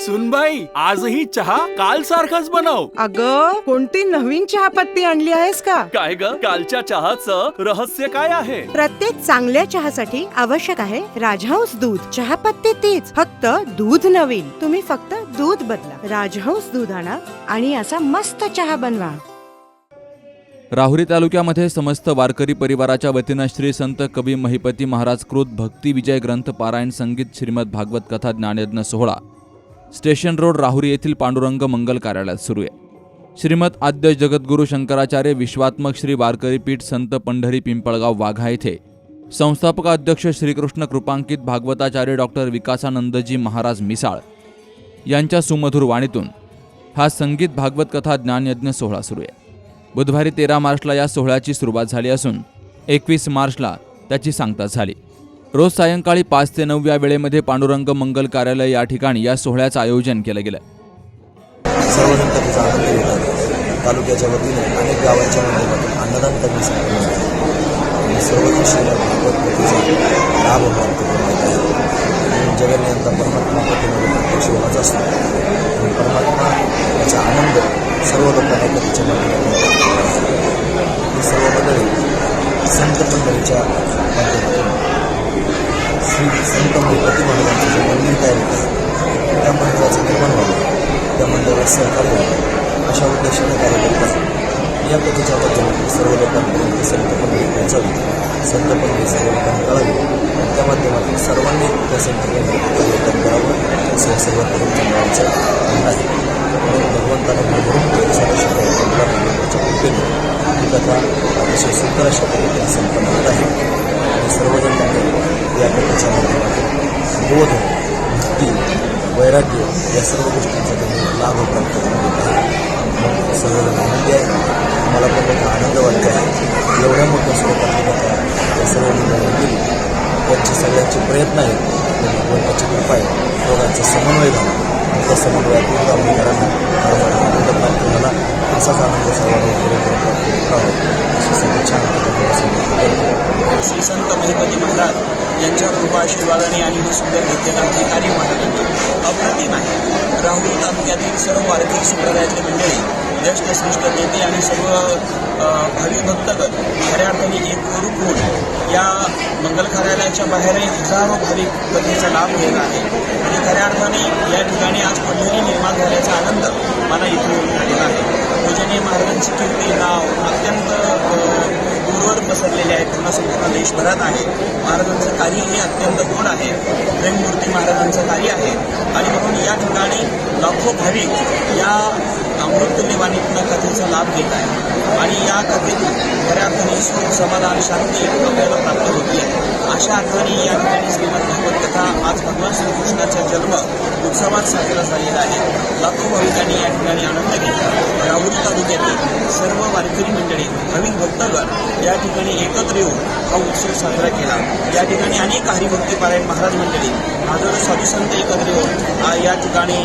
सुनबाई आजही चहा काल सारखाच बनव. अग कोणती नवीन चहापत्ती आणली आहेस का? काय ग? कालच्या चहाचं रहस्य काय आहे? प्रत्येक चांगल्या चहासाठी आवश्यक आहे राजहंस दूध. चहापत्ती तीच फक्त दूध नवीन. तुम्ही फक्त दूध बदला. राजहंस दूध आणा आणि असा मस्त चहा बनवा. राहुरी तालुक्यामध्ये समस्त वारकरी परिवाराच्या वतीनं श्री संत कवी महिपती महाराज कृत भक्ती विजय ग्रंथ पारायण संगीत श्रीमद भागवत कथा ज्ञानयज्ञ सोहळा. स्टेशन रोड राहुरी येथील पांडुरंग मंगल कार्यालयात सुरू आहे. श्रीमद आद्य जगद्गुरू शंकराचार्य विश्वात्मक श्री वारकरी पीठ संत पंढरी पिंपळगाव वाघा येथे संस्थापक अध्यक्ष श्रीकृष्ण कृपांकित भागवताचार्य डॉक्टर विकासानंदजी महाराज मिसाळ यांच्या सुमधुर वाणीतून हा संगीत भागवत कथा ज्ञानयज्ञ सोहळा सुरू आहे. बुधवारी तेरा मार्चला या सोहळ्याची सुरुवात झाली असून एकवीस मार्चला त्याची सांगता झाली. रोज सायंकाळी पाच ते नऊ या वेळेमध्ये पांडुरंग मंगल कार्यालय या ठिकाणी या सोहळ्याचं आयोजन केलं गेलं. तालुक्याच्या वतीने अनेक गावांच्या माध्यमातून अन्नदान करण्यासाठी सर्व जातं. भागवत कथेचा लाभ प्राप्त करून घेत आहेत आणि परमात्मा कथेमध्ये प्रत्यक्ष होणाच असतो. आणि परमात्मा याचा आनंद सर्व लोकांना कथेच्या माध्यमातून सर्व मंडळी संत मंडळीच्या श्री संत महिपती महाराजांचं जे मंदिर तयार होतं त्या मंदिराचं निर्माण व्हावं त्या मंदिराला सहकार्य व्हावं अशा उद्देशाने कार्य करतात या कथेच्या माध्यमातून सर्व लोकांपर्यंत संत मंडळी पोहोचावी संत मंडळी सर्व लोकांना कळावी त्या माध्यमातून सर्वांनी त्या संत परिवर्तन करावं असं सर्व आमचं आहे म्हणून भगवंताने भरभरून प्रतिसाद अशा कृपेने ही कथा अतिशय सुंदर अशा पद्धतीने संपन्न होत आहे. आणि सर्वजण त्यांनी बोध भक्ती वैराग्य या सर्व गोष्टींचा त्यांनी लाभ प्राप्त करून घेत. आहे मग आनंदी आहे म्हणजे मला पण मोठा आनंद वाटतो आहे एवढ्या मोठ्या स्वरूपात कथा या सर्व मुलांनी केली त्यांचे सगळ्यांचे प्रयत्न आहेत. भगवंताची कृपा आहे. दोघांचा समन्वय झाला. त्या समन्वयातून अंगीकारांना मला आनंद प्राप्त झाला. असाच आनंद सर्वांना खरोखर प्राप्त श्री संत महिपती महाराज यांच्या कृपाशीर्वादाने आणि हे सुंदर विद्येकांचे कार्य महाराजांचे अप्रतिम आहे राहुरी तालुक्यातील सर्व वारकरी संप्रदायातले मंडळी ज्येष्ठ श्रेष्ठ नेते आणि सर्व भावी भक्तगत खऱ्या अर्थाने एकरूप होऊन या मंगल कार्यालयाच्या बाहेरही हजारो भाविक कथेचा लाभ घेत आहे आणि खऱ्या अर्थाने या ठिकाणी आज पंढरी निर्माण झाल्याचा आनंद मला इथून आलेला आहे पूजनीय महाराजांची कीर्ती नाव अत्यंत दूरवर पसरलेले आहेत. पूर्ण संपूर्ण देशभरात आहे. महाराजांचं कार्य हे अत्यंत गोड आहे. प्रेममूर्ती महाराजांचं कार्य आहे. आणि म्हणून या ठिकाणी लाखो भाविक या अमृतुल्य वाणीतून कथेचा लाभ घेत आहे आणि या कथेतून खऱ्या अर्थाने सुख समाधान शांती आपल्याला प्राप्त होती आहे. अशा अर्थाने या ठिकाणी श्रीमद कथा आज भगवान श्रीकृष्णाचा जन्म उत्सवात साजरा झालेला आहे. लाखो भाविकांनी या ठिकाणी आनंद घेतला. राहुरी तालुक्यातील सर्व वारकरी मंडळी भाविक भक्तगण या ठिकाणी एकत्र येऊन हा उत्सव साजरा केला. या ठिकाणी अनेक हरिभक्तीपारायण महाराज मंडळी हजारो साधू संत एकत्र येऊन या ठिकाणी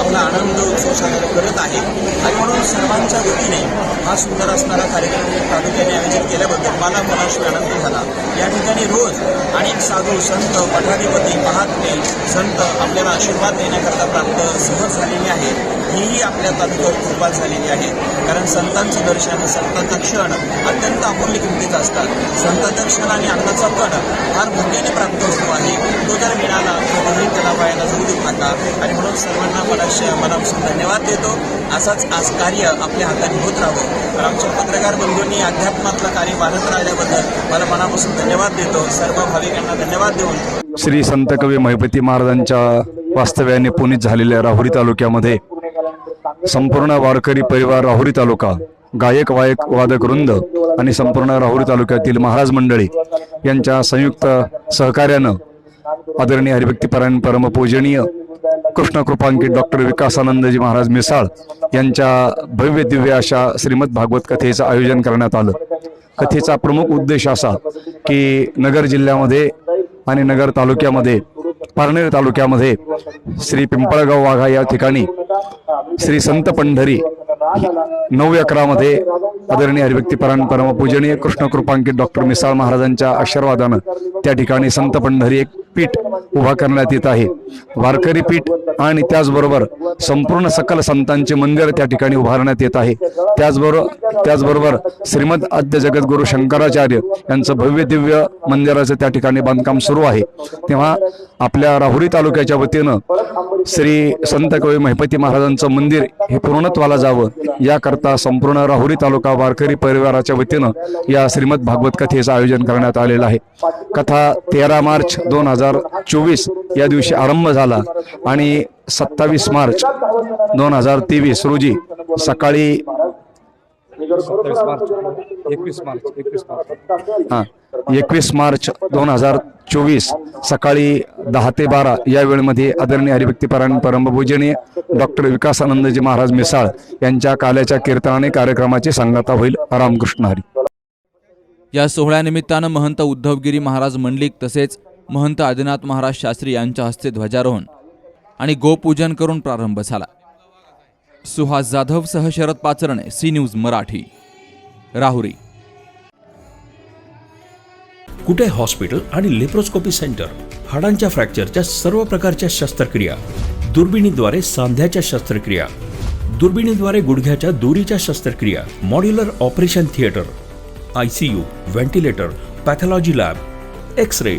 आपला आनंद उत्सव साजरा करत आहे. आणि म्हणून सर्वांच्या वतीने हा सुंदर असणारा कार्यक्रम तालुक्याने आयोजित केल्याबद्दल मला मनाशी आनंद झाला. या ठिकाणी रोज अनेक साधू संत पठाधिपती महात्मे संत आपल्याला आशीर्वाद देण्याकरता प्राप्त सहज झालेले आहेत. हीही आपल्या तालुक्यावर कृपा झालेली आहे. कारण संतांचं दर्शन संतांचा क्षण अत्यंत अमूल्य किमतीचा असतात. संत क्षण आणि अन्नाचा कण फार भंगेने प्राप्त होतो आहे. तो जर मिळाला तर नेहमी त्याला व्हायला जाऊ देऊ नका. आणि म्हणून सर्वांना मला मनापासून धन्यवाद देतो. असाच आज कार्य आपल्या हाताने होत राहावं. तर आमच्या पत्रकार बंधूंनी अध्यात्मातलं कार्य वाढत राहिल्याबद्दल मला मनापासून धन्यवाद देतो. सर्व भाविकांना धन्यवाद देऊन. श्री संत कवी महिपती महाराजांच्या वास्तव्याने पुनीत झालेल्या राहुरी तालुक्यामध्ये संपूर्ण वारकरी परिवार राहुरी तालुका गायक वायक वादक वृंद आणि संपूर्ण राहुरी तालुक्यातील महाराज मंडळी यांच्या संयुक्त सहकार्यानं आदरणीय हरिभक्तीपरायण परमपूजनीय कृष्ण कृपांकित डॉक्टर विकासानंदजी महाराज मिसाळ यांच्या भव्य दिव्य अशा श्रीमद भागवत कथेचं आयोजन करण्यात आलं. कथेचा प्रमुख उद्देश असा की नगर जिल्ह्यामध्ये आणि नगर तालुक्यामध्ये पारनेर तालुक्यामध्ये श्री पिंपळगाव वाघा या ठिकाणी श्री संत पंढरी नऊ अकरामध्ये आदरणीय हरिव्यक्ती परमपूजनीय कृष्ण कृपांकित डॉक्टर मिसाळ महाराजांच्या आशीर्वादानं त्या ठिकाणी संत पंढरी एक पीठ उभा करण्यात येत आहे. वारकरी पीठ आणि त्याचबरोबर संपूर्ण सकल संतांचे मंदिर त्या ठिकाणी उभारण्यात येत आहे. त्याचबरोबर त्याचबरोबर श्रीमद आद्य जगद्गुरु शंकराचार्य यांचं भव्य दिव्य मंदिराचं त्या ठिकाणी बांधकाम सुरू आहे. तेव्हा आपल्या राहुरी तालुक्याच्या वतीनं श्री संत कवी महिपती महाराजांचं मंदिर हे पूर्णत्वाला जावं. याकरता संपूर्ण राहुरी तालुका वारकरी परिवाराच्या वतीनं या श्रीमद भागवत कथेचं आयोजन करण्यात आलेलं आहे. कथा तेरा मार्च दोन हजार चोवीस या दिवशी आरंभ झाला आणि सत्तावीस मार्च दोन हजार तेवीस रोजी सकाळी हा एकवीस मार्च दोन हजार चोवीस सकाळी दहा ते बारा या वेळेमध्ये आदरणीय हरिभक्तीपरायण परमपूजनीय डॉक्टर विकासानंदजी महाराज मिसाळ यांच्या काल्याच्या कीर्तनाने कार्यक्रमाची सांगता होईल. रामकृष्ण हरी. या सोहळ्यानिमित्तानं महंत उद्धवगिरी महाराज मंडलिक तसेच महंत आदिनाथ महाराज शास्त्री यांच्या हस्ते ध्वजारोहण आणि गोपूजन करून प्रारंभ झाला. सुहास जाधव सह Sharad Pacharne C news Marathi Rahuri. Kute hospital आणि लेप्रोस्कोपी सेंटर? हाडांच्या फ्रॅक्चरच्या सर्व प्रकारच्या शस्त्रक्रिया. दुर्बिणीद्वारे सांध्याच्या शस्त्रक्रिया. दुर्बिणीद्वारे गुडघ्याच्या दोरीच्या शस्त्रक्रिया. Modular operation theatre. I C U ventilator pathology lab. X ray